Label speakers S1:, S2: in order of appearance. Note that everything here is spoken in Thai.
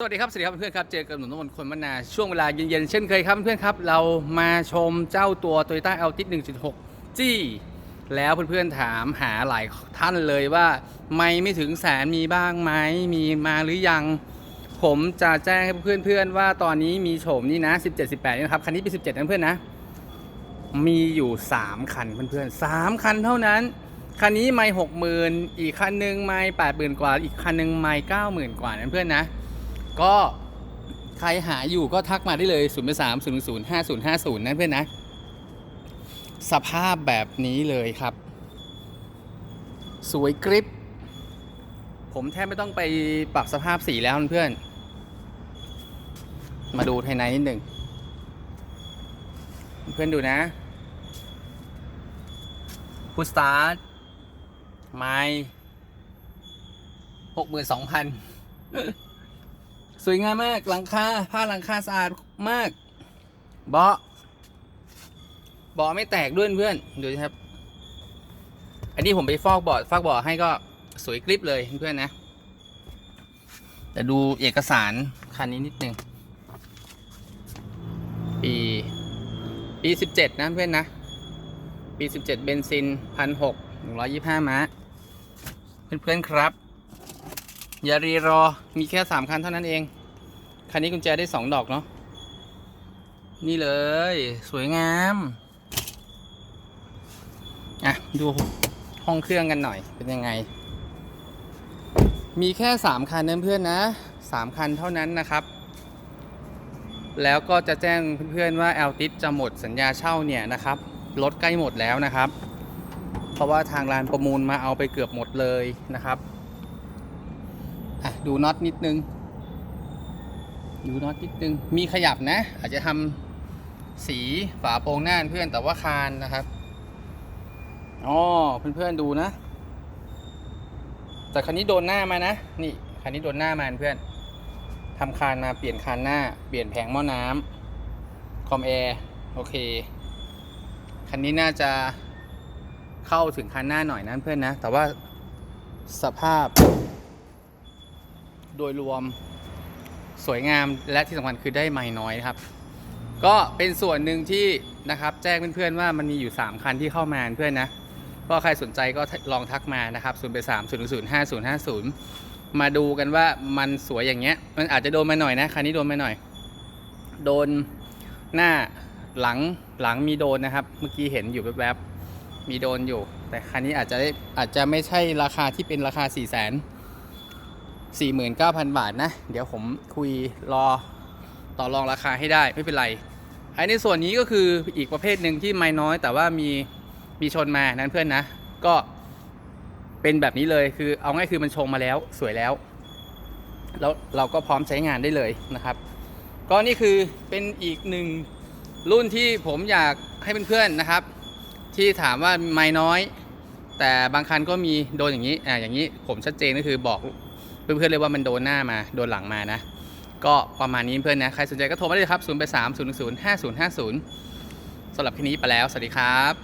S1: สวัสดีครับสวัสดีครับเพื่อนครับเจอกับหนุ่มน้ำมนต์คนมนาช่วงเวลาเย็นๆเช่นเคยครับเพื่อนครับ เรามาชมเจ้าตัว Toyota Altis 1.6 G แล้วเพื่อนๆถามหาหลายท่านเลยว่า ไม่ไม่ถึงแสนมีบ้างไหมมีมาหรือยัง ผมจะแจ้งให้เพื่อนๆว่าตอนนี้มีโฉมนี่นะ 17 18นี่นะครับคันนี้เป็น 17 นะเพื่อนนะ มีอยู่ 3 คันเพื่อนๆ3คันเท่านั้นคันนี้ไม่หกหมื่นอีกคันหนึ่งไม่แปดหมื่นกว่าอีกคันหนึ่งไม่เก้าหมื่นกว่านะเพื่อนนะ ก็ใครหาอยู่ก็ทักมาได้เลย 0 3 0 0 5 0 5 0 นั่นเพื่อนนะ สภาพแบบนี้เลยครับ สวยกริป ผมแทบไม่ต้องไปปรับสภาพสีแล้วเพื่อน มาดูภายในนิดหนึ่ง เพื่อนดูนะพุสตาร์ทไม่หกหมื่นสองพัน วยงามมากหลังคาผ้าหลังคาสะอาดมาก เบาะเบาะไม่แตกด้วยเพื่อนดูสิครับ อันนี้ผมไปฟอกเบาะฟอกเบาะให้ก็สวยกริบเลยเพื่อนนะแต่ดูเอกสารคันนี้นิดนึงปีปีสิบเจ็ดนะเพื่อนนะ ปีสิบเจ็ดเบนซินพันหกหนึ่งร้อยยี่ห้าม้าเพื่อนๆครับ อย่ารีรอมีแค่สามคันเท่านั้นเอง คันนี้กุญแจได้สองดอกเนาะ นี่เลย สวยงาม อะ ดูห้องเครื่องกันหน่อยเป็นยังไง มีแค่สามคันเพื่อนๆนะสามคันเท่านั้นนะครับ แล้วก็จะแจ้งเพื่อนๆว่าแอลติสจะหมดสัญญาเช่าเนี่ยนะครับรถใกล้หมดแล้วนะครับ เพราะว่าทางร้านประมูลมาเอาไปเกือบหมดเลยนะครับ อะ ดูน็อตนิดนึง ดูน็อตนิดนึง มีขยับนะ อาจจะทำสีฝาโปรงหน้าเพื่อนแต่ว่าคานนะครับอ๋อเพื่อนๆดูนะ แต่คันนี้โดนหน้ามานะ นี่คันนี้โดนหน้ามาเพื่อนทำคานมาเปลี่ยนคานหน้า เปลี่ยนแผงหม้อน้ำคอมแอร์โอเค คันนี้น่าจะเข้าถึงคันหน้าหน่อยนะเพื่อนนะ แต่ว่าสภาพ โดยรวม สวยงามและที่สำคัญคือได้ไม่น้อยครับ ก็เป็นส่วนหนึ่งที่นะครับแจ้งเพื่อนๆว่ามันมีอยู่ 3 คันที่เข้ามาเพื่อนนะก็ใครสนใจก็ลองทักมานะครับ0ไป3 0 0 5 0 5 0 มาดูกันว่ามันสวยอย่างเงี้ย มันอาจจะโดนมาหน่อยนะคันนี้โดนมาหน่อย โดนหน้าหลังหลังมีโดนนะครับ เมื่อกี้เห็นอยู่แวบๆมีโดนอยู่ แต่คันนี้อาจจะได้อาจจะไม่ใช่ราคาที่เป็นราคา4 0 0 0 0 0 49,000 บาทนะ เดี๋ยวผมคุยรอต่อรองราคาให้ได้ไม่เป็นไรไอ้ในส่วนนี้ก็คืออีกประเภทหนึ่งที่ไม่น้อย แต่ว่ามีมีชนมานั้นเพื่อนนะ ก็เป็นแบบนี้เลยคือเอาง่ายคือมันชงมาแล้วสวยแล้วแล้วเราก็พร้อมใช้งานได้เลยนะครับ ก็นี่คือเป็นอีกหนึ่งรุ่นที่ผมอยากให้เพื่อนๆนะครับ ที่ถามว่าไม่น้อย แต่บางคันก็มีโดนอย่างนี้อ่าอย่างนี้ผมชัดเจนก็คือบอก เพื่อนๆเลยว่ามันโดนหน้ามาโดนหลังมานะ ก็ประมาณนี้เพื่อนนะ ใครสนใจก็โทรมาได้เลยครับ 0 8 3 0 0 5 0 5 0สำหรับคลิปนี้ไปแล้ว สวัสดีครับ